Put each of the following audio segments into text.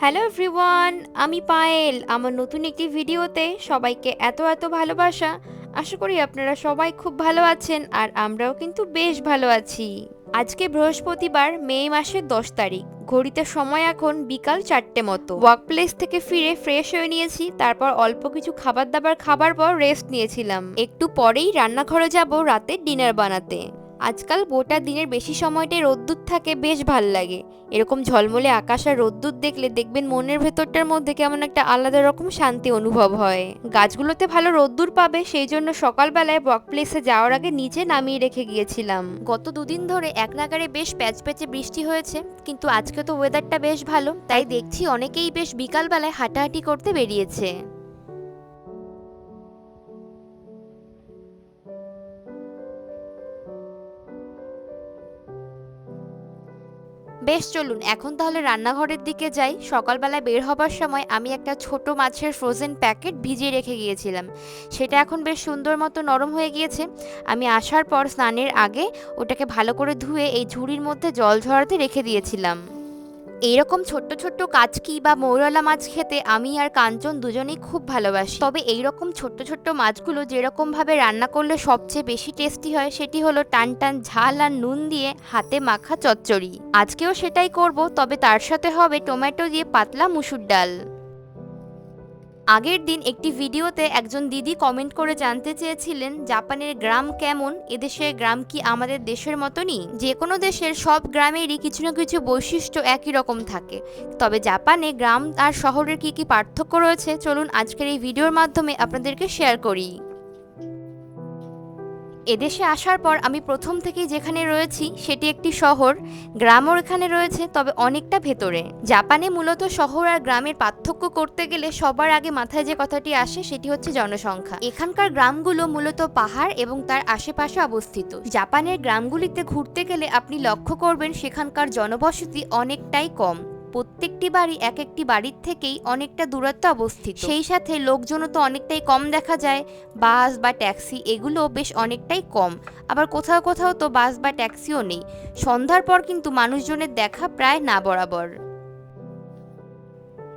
Hello everyone আমি পায়েল। আমার নতুন একটি ভিডিওতে সবাইকে এত এত ভালোবাসা। আশা করি আপনারা সবাই খুব ভালো আছেন আর আমরাও কিন্তু বেশ ভালো আছি। আজকে বৃহস্পতিবার, মে মাসের দশ তারিখ। ঘড়িতে সময় এখন বিকাল চারটে মতো। ওয়ার্ক প্লেস থেকে ফিরে ফ্রেশ হয়ে নিয়েছি। তারপর অল্প কিছু খাবার দাবার খাবার পর রেস্ট নিয়েছিলাম। একটু পরেই রান্নাঘরে যাব রাতে ডিনার বানাতে। আজকাল গোটা দিনের বেশি সময়টাই রোদ্দুর থাকে, বেশ ভালো লাগে। এরকম ঝলমলে আকাশ আর রোদ্দুর দেখলে দেখবেন মনের ভেতরটার মধ্যে কেমন একটা আলাদা রকম শান্তি অনুভব হয়। গাছগুলোতে ভালো রোদ্দুর পাবে, সেই জন্য সকালবেলায় ওয়ার্ক প্লেসে যাওয়ার আগে নিচে নামিয়ে রেখে গিয়েছিলাম। গত দুদিন ধরে এক নাগারে বেশ প্যাচ প্যাচে বৃষ্টি হয়েছে, কিন্তু আজকে তো ওয়েদারটা বেশ ভালো, তাই দেখছি অনেকেই বেশ বিকালবেলায় হাঁটাহাঁটি করতে বেরিয়েছে। বেশ চলুন, এখন তাহলে রান্নাঘরের দিকে যাই। সকালবেলায় বের হবার সময় আমি একটা ছোট মাছের ফ্রোজেন প্যাকেট ভিজিয়ে রেখে গিয়েছিলাম। সেটা এখন বেশ সুন্দর মতো নরম হয়ে গিয়েছে। আমি আসার পর স্নানের আগে ওটাকে ভালো করে ধুয়ে এই ঝুড়ির মধ্যে জল ঝরাতে রেখে দিয়েছিলাম। এইরকম ছোট্ট ছোট্ট কাচকি বা মৌরলা মাছ খেতে আমি আর কাঞ্চন দুজনেই খুব ভালোবাসি। তবে এইরকম ছোট্ট ছোট্ট মাছগুলো যেরকম ভাবে রান্না করলে সবচেয়ে বেশি টেস্টি হয়, সেটি হলো টান টান ঝাল আর নুন দিয়ে হাতে মাখা চচ্চড়ি। আজকেও সেটাই করব, তবে তার সাথে হবে টমেটো দিয়ে পাতলা মুসুর ডাল। আগের দিন একটি ভিডিওতে একজন দিদি কমেন্ট করে জানতে চেয়েছিলেন, জাপানের গ্রাম কেমন? এদেশের গ্রাম কি আমাদের দেশের মতনই? যে কোনো দেশের সব গ্রামেরই কিছু না কিছু বৈশিষ্ট্য একই রকম থাকে। তবে জাপানে গ্রাম আর শহরের কি কি পার্থক্য রয়েছে? চলুন আজকের এই ভিডিওর মাধ্যমে আপনাদেরকে শেয়ার করি। এদেশে আসার পর আমি প্রথম থেকেই যেখানে রয়েছি, সেটি একটি শহর। গ্রামও এখানে রয়েছে, তবে অনেকটা ভেতরে। জাপানে মূলত শহর আর গ্রামের পার্থক্য করতে গেলে সবার আগে মাথায় যে কথাটি আসে, সেটি হচ্ছে জনসংখ্যা। এখানকার গ্রামগুলো মূলত পাহাড় এবং তার আশেপাশে অবস্থিত। জাপানের গ্রামগুলিতে ঘুরতে গেলে আপনি লক্ষ্য করবেন, সেখানকার জনবসতি অনেকটাই কম। প্রত্যেকটি বাড়ি এক একটি বাড়ির থেকেই অনেকটা দূরত্ব অবস্থিত। সেই সাথে লোকজনও তো অনেকটাই কম দেখা যায়। বাস বা ট্যাক্সি এগুলো বেশ অনেকটাই কম। আবার কোথাও কোথাও তো বাস বা ট্যাক্সিও নেই। সন্ধ্যার পর কিন্তু মানুষজনের দেখা প্রায় না বরাবর।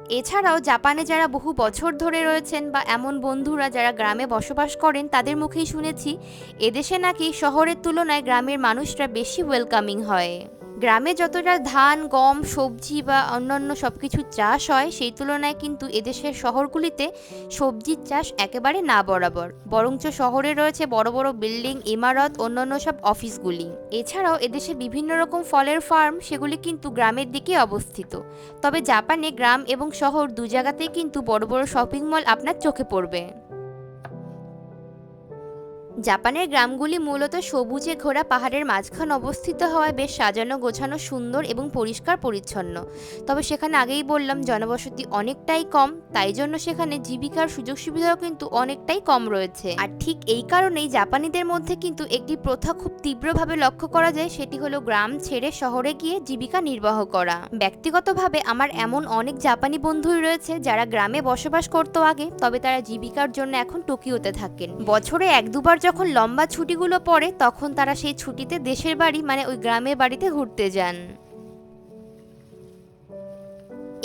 এছাড়াও জাপানে যারা বহু বছর ধরে রয়েছেন বা এমন বন্ধুরা যারা গ্রামে বসবাস করেন তাদের মুখেই শুনেছি এদেশে নাকি শহরের তুলনায় গ্রামের মানুষরা বেশি ওয়েলকামিং হয়। গ্রামে যতটা ধান, গম, সবজি বা অন্যান্য সব কিছু চাষ হয়, সেই তুলনায় কিন্তু এদেশের শহরগুলিতে সবজির চাষ একেবারে না বরাবর। বরঞ্চ শহরে রয়েছে বড় বড় বিল্ডিং, ইমারত, অন্যান্য সব অফিসগুলি। এছাড়াও এদেশে বিভিন্ন রকম ফলের ফার্ম, সেগুলি কিন্তু গ্রামের দিকে অবস্থিত। তবে জাপানে গ্রাম এবং শহর দু জায়গাতেই কিন্তু বড় বড় শপিং মল আপনার চোখে পড়বে। জাপানের গ্রামগুলি মূলত সবুজে ঘোরা পাহাড়ের মাঝখান অবস্থিত হওয়ায় বেশ সাজানো, গোছানো, সুন্দর এবং পরিষ্কার পরিচ্ছন্ন। তবে সেখানে আগেই বললাম, জনবসতি অনেকটাই কম, তাই জন্য সেখানে জীবিকার সুযোগ সুবিধাও কিন্তু অনেকটাই কম রয়েছে। আর ঠিক এই কারণেই জাপানিদের মধ্যে কিন্তু একটি প্রথা খুব তীব্রভাবে লক্ষ্য করা যায়, সেটি হলো গ্রাম ছেড়ে শহরে গিয়ে জীবিকা নির্বাহ করা। ব্যক্তিগতভাবে আমার এমন অনেক জাপানি বন্ধুই রয়েছে, যারা গ্রামে বসবাস করতো আগে, তবে তারা জীবিকার জন্য এখন টোকিওতে থাকেন। বছরে এক দুবার যখন লম্বা ছুটিগুলো পড়ে, তখন তারা সেই ছুটিতে দেশের বাড়ি মানে ওই গ্রামের বাড়িতে ঘুরতে যান।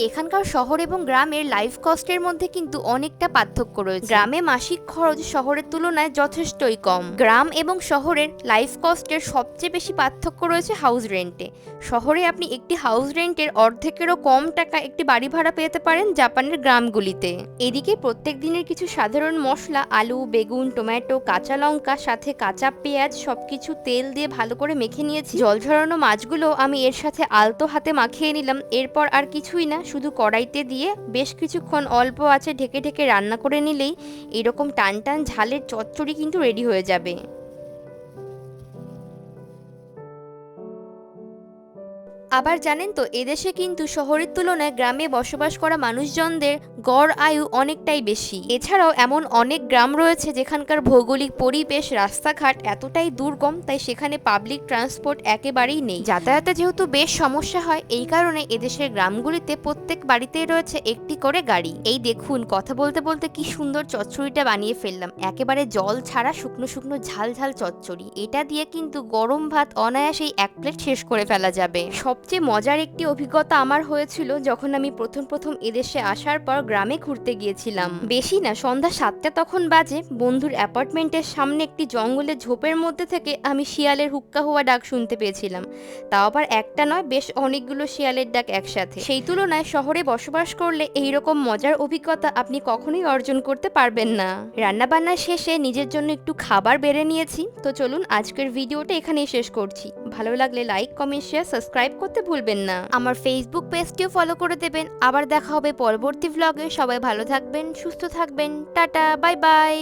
এখানকার শহর এবং গ্রামের লাইফ কস্টের মধ্যে কিন্তু অনেকটা পার্থক্য রয়েছে। গ্রামে মাসিক খরচ শহরের তুলনায় যথেষ্টই কম। গ্রাম এবং শহরের লাইফ কস্টের সবচেয়ে বেশি পার্থক্য রয়েছে হাউস রেন্টে শহরে আপনি একটি হাউস রেন্টের অর্ধেকেরও কম টাকা একটি বাড়ি ভাড়া পেতে পারেন জাপানের গ্রামগুলিতে। এদিকে প্রত্যেক দিনের কিছু সাধারণ মশলা, আলু, বেগুন টমেটো কাঁচা লঙ্কা, সাথে কাঁচা পেঁয়াজ, সবকিছু তেল দিয়ে ভালো করে মেখে নিয়েছি। জল ঝরানো মাছগুলো আমি এর সাথে আলতো হাতে মাখিয়ে নিলাম, এরপর আর কিছুই না শুধু কড়াইতে দিয়ে বেশ কিছুক্ষণ অল্প আছে ঢেকে ঢেকে রান্না করে নিলেই এরকম টান টান ঝালের চচ্চড়ি কিন্তু রেডি হয়ে যাবে। আবার জানেন তো, এদেশে কিন্তু শহরের তুলনায় গ্রামে বসবাস করা মানুষজনদের গড় আয়ু অনেকটাই বেশি। এছাড়াও এমন অনেক গ্রাম রয়েছে যেখানকার ভৌগোলিক পরিবেশ, রাস্তাঘাট এতটাই দুর্গম, তাই সেখানে পাবলিক ট্রান্সপোর্ট একেবারেই নেই। যাতায়াতে যেহেতু বেশ সমস্যা হয়, এই কারণে এদেশের গ্রামগুলিতে প্রত্যেক বাড়িতেই রয়েছে একটি করে গাড়ি। এই দেখুন, কথা বলতে বলতে কি সুন্দর চচ্চড়িটা বানিয়ে ফেললাম। একেবারে জল ছাড়া শুকনো শুকনো ঝাল ঝাল চচ্চড়ি। এটা দিয়ে কিন্তু গরম ভাত অনায়াসেই এক প্লেট শেষ করে ফেলা যাবে। সবচেয়ে মজার একটি অভিজ্ঞতা আমার হয়েছিল যখন আমি প্রথম প্রথম এদেশে আসার পর গ্রামে ঘুরতে গিয়েছিলাম। বেশি না, সন্ধ্যা সাতটা তখন বাজে। বন্ধুর অ্যাপার্টমেন্টের সামনে একটি জঙ্গলে ঝোপের মধ্যে থেকে আমি শিয়ালের হুক্কা হওয়া ডাক শুনতে পেয়েছিলাম। তাও আবার একটা নয়, বেশ অনেকগুলো শিয়ালের ডাক একসাথে। সেই তুলনায় শহরে বসবাস করলে এইরকম মজার অভিজ্ঞতা আপনি কখনোই অর্জন করতে পারবেন না। রান্নাবান্না শেষে নিজের জন্য একটু খাবার বেড়ে নিয়েছি। তো চলুন আজকের ভিডিওটা এখানেই শেষ করছি। ভালো লাগলে লাইক কমেন্ট শেয়ার সাবস্ক্রাইব করতে ভুলবেন না। আমার ফেসবুক পেজটিও ফলো করে দেবেন। আবার দেখা হবে পরবর্তী ব্লগে সবাই ভালো থাকবেন, সুস্থ থাকবেন। Tata bye bye